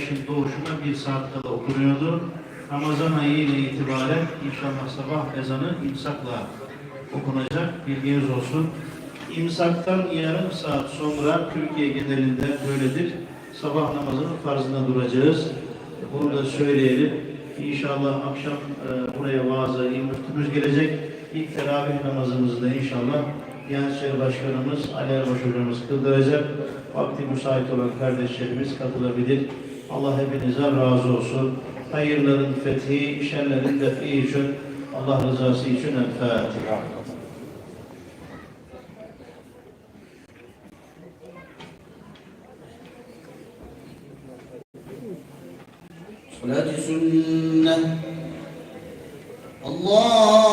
güneşin doğuşuna bir saat kala okunuyordu. Ramazan ayı ile itibaren inşallah sabah ezanı imsakla okunacak. Bilginiz olsun. İmsaktan yarım saat sonra Türkiye genelinde böyledir. Sabah namazının farzına duracağız. Bunu da söyleyelim. İnşallah akşam e, buraya vaazı Müftümüz gelecek. İlk teravih namazımızı da inşallah İşleri Başkanımız Ali Erbaş Hocamız kıldıracak. Vakti müsait olan kardeşlerimiz katılabilir. Allah hepinizden razı olsun. Hayırların fethi, şerlerin defi için, Allah rızası için El Fatiha. Salat-ı Sünnet Allah